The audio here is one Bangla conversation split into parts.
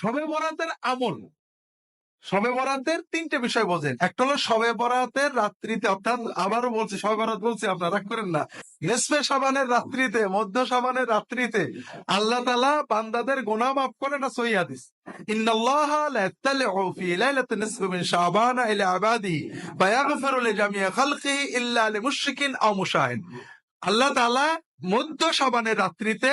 সবে বরাতের আমল। সবে বরাতের তিনটে বিষয় বোঝেন একটা হলো সবে বরাতের রাত্রিতে, অর্থাৎ আবারও বলছি সবে বরাত বলছি, আপনারা রাগ করেন না। নেসফে সাবানের রাত্রিতে, মধ্য সাবানের রাত্রিতে আল্লাহ তালা বান্দাদের গোনা মাফ করে না সহি হাদিস। আল্লাহ মধ্য সাবানের রাত্রিতে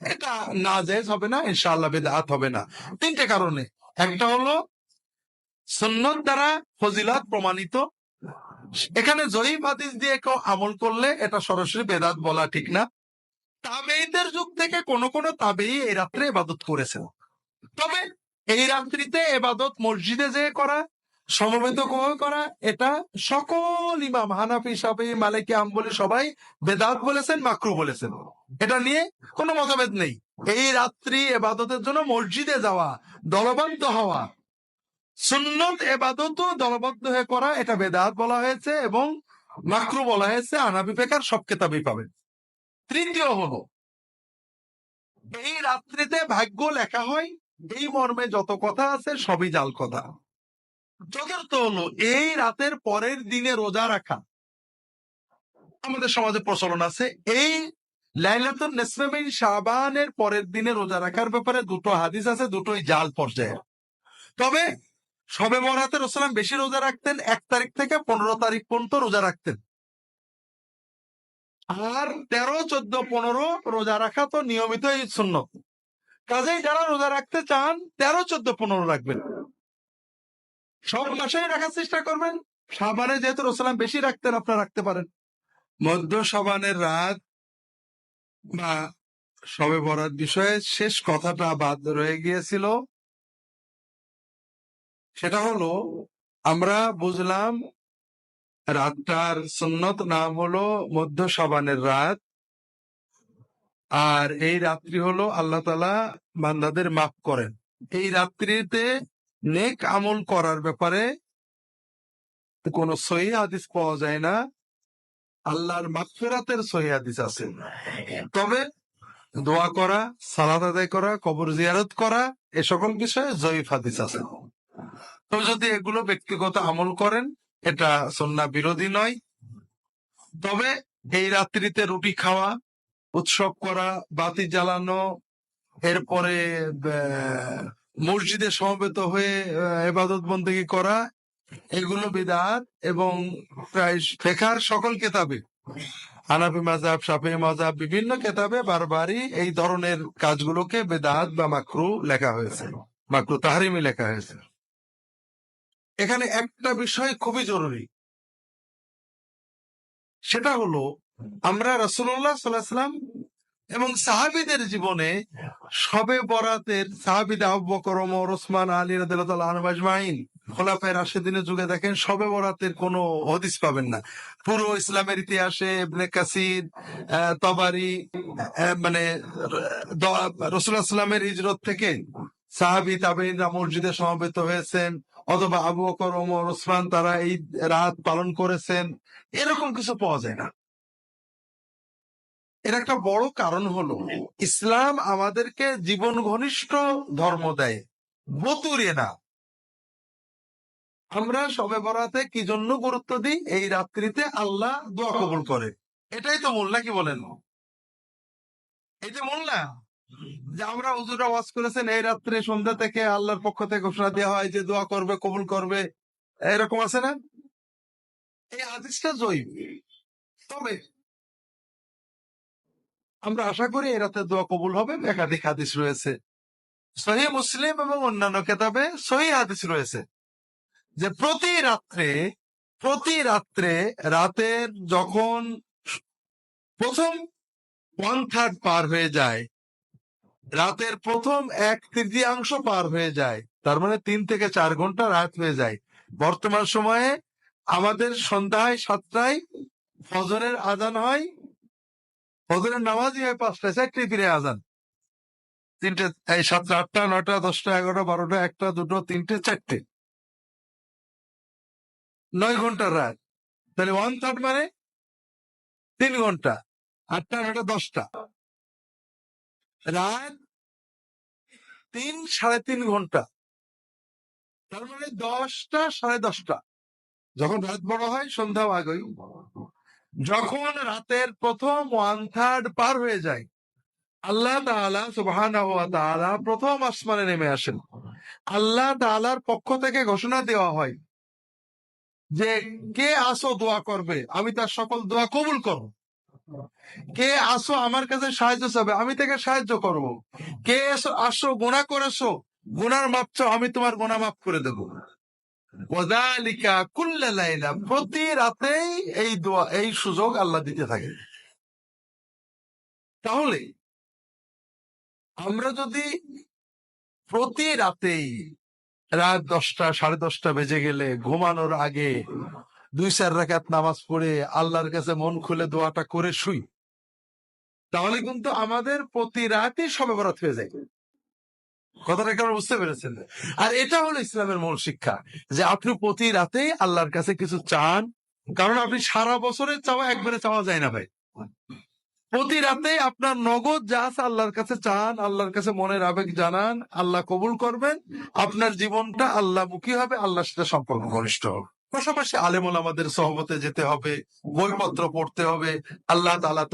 এটা না জায়েজ হবে না, ইনশাআল্লাহ বেদাত হবে না। তিনটে কারণে। একটা হলো, সুন্নত দ্বারা ফজিলত প্রমাণিত। এখানে জয়ীব হাদিস দিয়ে কেউ আমল করলে এটা সরাসরি বেদাত বলা ঠিক না। তাবেইদের যুগ থেকে কোন কোন তাবেই এই রাত্রে এবাদত করেছেন। তবে এই রাত্রিতে এবাদত মসজিদে যে করা সমবেত করে, এটা সকল ইমাম, হানাফি সাফি মালিকি আম্বলি সবাই বেদাত বলেছেন, মাকরু বলেছেন। এটা নিয়ে কোনো মতভেদ নেই। এই রাত্রি এবাদতের জন্য মসজিদে যাওয়া, দলবদ্ধ হওয়া, সুন্নত এবাদতও দলবদ্ধ হয়ে করা, এটা বেদাত বলা হয়েছে এবং মাকরু বলা হয়েছে আনাবি পেকার সব কেতাবই পাবেন। তৃতীয় হলো, এই রাত্রিতে ভাগ্য লেখা হয়, এই মর্মে যত কথা আছে সবই জাল কথা। চতুর্থ হলো, এই রাতের পরের দিনে রোজা রাখা। আমাদের সমাজে প্রচলন আছে, এই লাইলাতুল নেসফেমিন শাবানের পরের দিনে রোজা রাখার ব্যাপারে দুটো হাদিস আছে, দুটোই জাল পর্যায়ে তবে সবে বরাতে রসলাম বেশি রোজা রাখতেন, এক তারিখ থেকে পনেরো তারিখ পর্যন্ত রোজা রাখতেন। আর তেরো, চোদ্দ, পনেরো রোজা রাখা তো নিয়মিতই শূন্য কাজেই যারা রোজা রাখতে চান, তেরো, চোদ্দ, পনেরো রাখবেন। সব মাসেই রাখার চেষ্টা করবেন। সাবানে যেহেতু রসলাম বেশি রাখতেন, আপনারা রাখতে পারেন। মধ্য সাবানের রাত বা সবে বরাত বিষয়ে শেষ কথাটা বাদ রয়ে গিয়েছিল। সেটা হলো, আমরা বুঝলাম রাতটার সুন্নত নাম হলো মধ্য সাবানের রাত। আর এই রাত্রি হলো আল্লাহ তালা বান্দাদের মাফ করেন। এই রাত্রিতে নেক আমল করার ব্যাপারে কোনো সহি হাদিস পাওয়া যায় না। আল্লাহর মাগফিরাতের সহি হাদিস আছে। তবে দোয়া করা সালাদ আদায় করা, কবর জিয়ারত করা, এ সকল বিষয়ে জয়ীফ হাদিস আছে। তো যদি এগুলো ব্যক্তিগত আমল করেন, এটা সন্না বিরোধী নয়। তবে এই রাত্রিতে রুটি খাওয়া, উৎসব করা, বাতি জ্বালানো, এরপরে মসজিদে সমবেত হয়ে এবাদত বন্দী করা, এগুলো বিদাত এবং প্রায় ফেকার সকল কেতাবে। হানাফি মাজাব সাফি মাজাব বিভিন্ন কেতাবে বারবারই এই ধরনের কাজগুলোকে বেদাত বা মাকরু লেখা হয়েছে। মাকরু তাহারিমি লেখা হয়েছে। এখানে একটা বিষয় খুবই জরুরি। সেটা হলো, আমরা রসুল্লাহ সাল্লাহাম এবং সাহাবিদের জীবনে সবে বরাতের সাহাবিদ ওমর, ওসমান, আলী আজমাইন, খোলাফায়ে রাশিদিনের যুগে দেখেন সবে বরাতের কোনো হদিস পাবেন না। পুরো ইসলামের ইতিহাসে ইবনে কাসির তবারি মানে রসুল্লাহ সাল্লামের হিজরত থেকে সাহাবি তাবেইনরা মসজিদে সমবেত হয়েছেন, অথবা আবু বকর, ওমর, ওসমান তারা এই রাত পালন করেছেন। এরকম কিছু পাওয়া যায় না। এর একটা বড় কারণ হলো ইসলাম আমাদেরকে জীবন ঘনিষ্ঠ ধর্ম দেয় বতুরে না। আমরা সবে বরাতে কি জন্য গুরুত্ব দিই? এই রাত্রিতে আল্লাহ দোয়া কবুল করে। এটাই তো মূল নাকি বলেন? এই যে মূল না? যে আমরা হুজুরা ওয়াজ করেছেন এই রাত্রে সন্ধ্যা থেকে আল্লাহর পক্ষ থেকে ঘোষণা দেওয়া হয় যে দোয়া করবে কবুল করবে। এরকম আছে না? এই হাদিসটা জৈব তবে আমরা আশা করি এই রাতে দোয়া কবুল হবে। একাধিক হাদিস রয়েছে। সহি মুসলিম এবং অন্যান্য কেতাবে সহি হাদিস রয়েছে যে প্রতি রাত্রে প্রতি রাত্রে রাতের যখন প্রথম ওয়ান থার্ড পার হয়ে যায়, রাতের প্রথম এক তৃতীয়াংশ পার হয়ে যায়, তার মানে তিন থেকে চার ঘণ্টা রাত হয়ে যায়। বর্তমান সময়ে আমাদের সন্ধ্যায়, সাতটায় ফজরের আজান হয় ফজরের নামাজই হয় পাঁচটায় চারটে ফিরে আজান। তিনটে, এই সাতটা, আটটা, নয়টা, দশটা, এগারোটা, বারোটা, একটা, দুটো, তিনটে, চারটে। নয় ঘণ্টার রাত। তাহলে ওয়ান থার্ড মানে তিন ঘণ্টা, আটটা, নয়টা, দশটা। রাত তিন, সাড়ে তিন ঘণ্টা। তার মানে দশটা, সাড়ে দশটা। যখন রাত বড় হয়, সন্ধ্যাও আগেই যখন রাতের প্রথম ওয়ান থার্ড পার হয়ে যায়, আল্লাহ ওয়া তাআলা প্রথম আসমানে নেমে আসেন। আল্লাহ তাআলার পক্ষ থেকে ঘোষণা দেওয়া হয় যে, কে আসো দোয়া করবে? আমি তার সকল দোয়া কবুল করব। কে আসো আমার কাছে সাহায্য চাবে? আমি তাকে সাহায্য করব। কে আসো গোনা করেছ? গুনার মাপ আমি তোমার গোনা মাফ করে দেব। কুল্লা লাইলা, প্রতি রাতেই এই দোয়া, এই সুযোগ আল্লাহ দিতে থাকে। তাহলে, আমরা যদি প্রতি রাতেই রাত দশটা, সাড়ে দশটা বেজে গেলে ঘুমানোর আগে দুই, চার রাকাত নামাজ পড়ে আল্লাহর কাছে মন খুলে দোয়াটা করে শুই, তাহলে কিন্তু আমাদের প্রতি রাতই সবে বরাত হয়ে যায়। কথাটা কেমন বুঝতে পেরেছেন? আর এটা হলো ইসলামের মূল শিক্ষা, যে আপনি প্রতি রাতেই আল্লাহর কাছে কিছু চান, কারণ আপনি সারা বছরের চাওয়া, একবারে চাওয়া যায় না ভাই। প্রতি রাতে আপনার নগদ যা আছে আল্লাহর কাছে চান, আল্লাহর কাছে মনের আবেগ জানান, আল্লাহ কবুল করবেন, আপনার জীবনটা আল্লাহমুখী হবে, আল্লাহর সাথে সম্পর্ক ঘনিষ্ঠ হবে। পাশাপাশি আলেমুল আমাদের সহবতে যেতে হবে, বইপত্র পড়তে হবে, আল্লাহ তালা